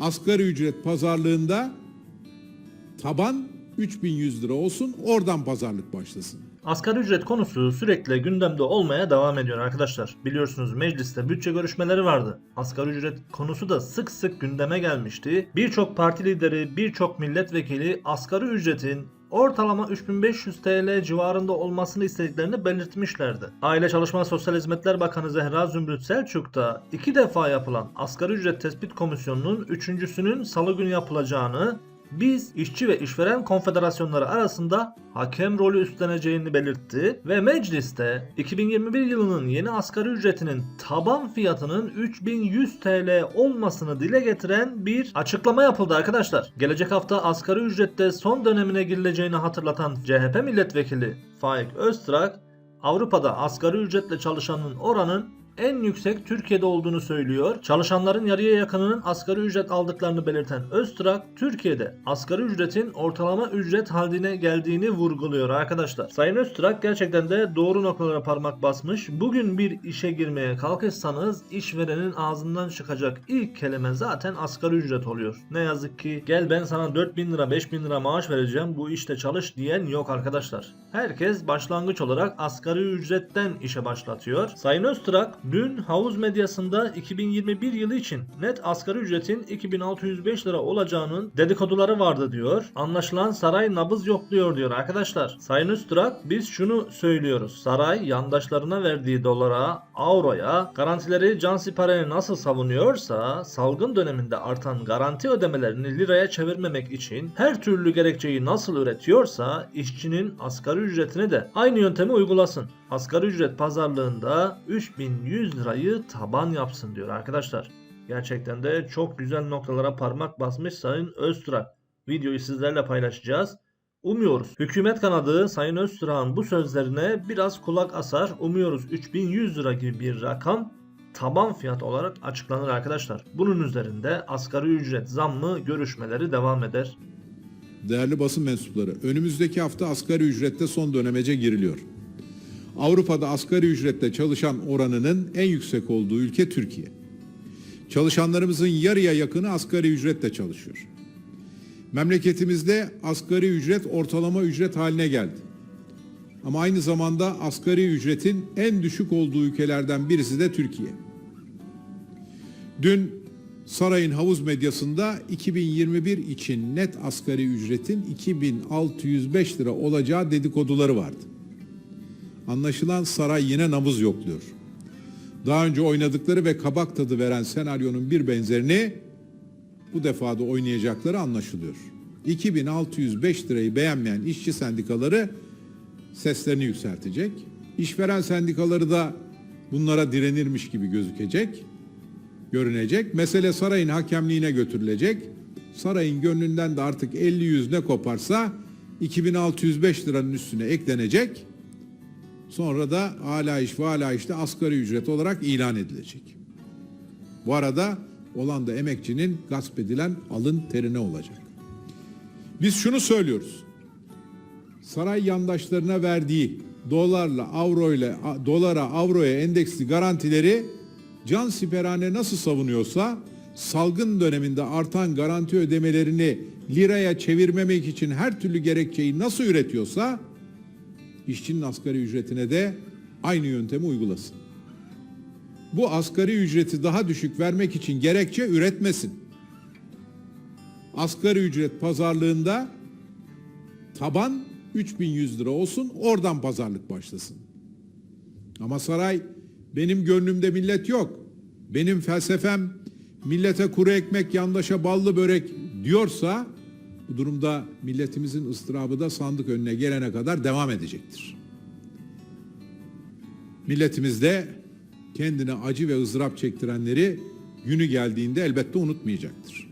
asgari ücret pazarlığında taban 3100 lira olsun oradan pazarlık başlasın. Asgari ücret konusu sürekli gündemde olmaya devam ediyor arkadaşlar. Biliyorsunuz mecliste bütçe görüşmeleri vardı. Asgari ücret konusu da sık sık gündeme gelmişti. Birçok parti lideri, birçok milletvekili asgari ücretin ortalama 3500 TL civarında olmasını istediklerini belirtmişlerdi. Aile Çalışma Sosyal Hizmetler Bakanı Zehra Zümrüt Selçuk da iki defa yapılan asgari ücret tespit komisyonunun üçüncüsünün salı günü yapılacağını biz işçi ve işveren konfederasyonları arasında hakem rolü üstleneceğini belirtti ve mecliste 2021 yılının yeni asgari ücretinin taban fiyatının 3100 TL olmasını dile getiren bir açıklama yapıldı arkadaşlar. Gelecek hafta asgari ücrette son dönemine girileceğini hatırlatan CHP milletvekili Faik Öztrak Avrupa'da asgari ücretle çalışanın oranın en yüksek Türkiye'de olduğunu söylüyor. Çalışanların yarıya yakınının asgari ücret aldıklarını belirten Öztrak, Türkiye'de asgari ücretin ortalama ücret haline geldiğini vurguluyor arkadaşlar. Sayın Öztrak gerçekten de doğru noktalara parmak basmış. Bugün bir işe girmeye kalkışsanız işverenin ağzından çıkacak ilk kelime zaten asgari ücret oluyor. Ne yazık ki gel ben sana 4000 lira 5000 lira maaş vereceğim bu işte çalış diyen yok arkadaşlar. Herkes başlangıç olarak asgari ücretten işe başlatıyor. Sayın Öztrak dün havuz medyasında 2021 yılı için net asgari ücretin 2605 lira olacağının dedikoduları vardı diyor. Anlaşılan saray nabız yokluyor diyor arkadaşlar. Sayın Öztrak biz şunu söylüyoruz. Saray yandaşlarına verdiği dolara, avroya, garantileri can sipareni nasıl savunuyorsa salgın döneminde artan garanti ödemelerini liraya çevirmemek için her türlü gerekçeyi nasıl üretiyorsa işçinin asgari ücretini de aynı yöntemi uygulasın. Asgari ücret pazarlığında 3100 lirayı taban yapsın diyor arkadaşlar. Gerçekten de çok güzel noktalara parmak basmış Sayın Öztürk. Videoyu sizlerle paylaşacağız. Umuyoruz. Hükümet kanadı Sayın Öztürk'ün bu sözlerine biraz kulak asar. Umuyoruz 3100 lira gibi bir rakam taban fiyat olarak açıklanır arkadaşlar. Bunun üzerinde asgari ücret zammı görüşmeleri devam eder. Değerli basın mensupları, önümüzdeki hafta asgari ücrette son dönemece giriliyor. Avrupa'da asgari ücretle çalışan oranının en yüksek olduğu ülke Türkiye. Çalışanlarımızın yarıya yakını asgari ücretle çalışıyor. Memleketimizde asgari ücret ortalama ücret haline geldi. Ama aynı zamanda asgari ücretin en düşük olduğu ülkelerden birisi de Türkiye. Dün Sarayın havuz medyasında 2021 için net asgari ücretin 2605 lira olacağı dedikoduları vardı. Anlaşılan saray yine nabız yokluyor. Daha önce oynadıkları ve kabak tadı veren senaryonun bir benzerini bu defa da oynayacakları anlaşılıyor. 2605 lirayı beğenmeyen işçi sendikaları seslerini yükseltecek. İşveren sendikaları da bunlara direnirmiş gibi gözükecek, görünecek. Mesele sarayın hakemliğine götürülecek. Sarayın gönlünden de artık 50 yüz ne koparsa 2605 liranın üstüne eklenecek. Sonra da hala iş ve hala işte asgari ücret olarak ilan edilecek. Bu arada olan da emekçinin gasp edilen alın terine olacak. Biz şunu söylüyoruz. Saray yandaşlarına verdiği dolarla, avroyla, a- dolara, avroya endeksli garantileri can siperhane nasıl savunuyorsa salgın döneminde artan garanti ödemelerini liraya çevirmemek için her türlü gerekçeyi nasıl üretiyorsa işçinin asgari ücretine de aynı yöntemi uygulasın. Bu asgari ücreti daha düşük vermek için gerekçe üretmesin. Asgari ücret pazarlığında taban 3100 lira olsun oradan pazarlık başlasın. Ama saray benim gönlümde millet yok. Benim felsefem millete kuru ekmek yandaşa ballı börek diyorsa bu durumda milletimizin ıstırabı da sandık önüne gelene kadar devam edecektir. Milletimiz de kendine acı ve ızdırap çektirenleri günü geldiğinde elbette unutmayacaktır.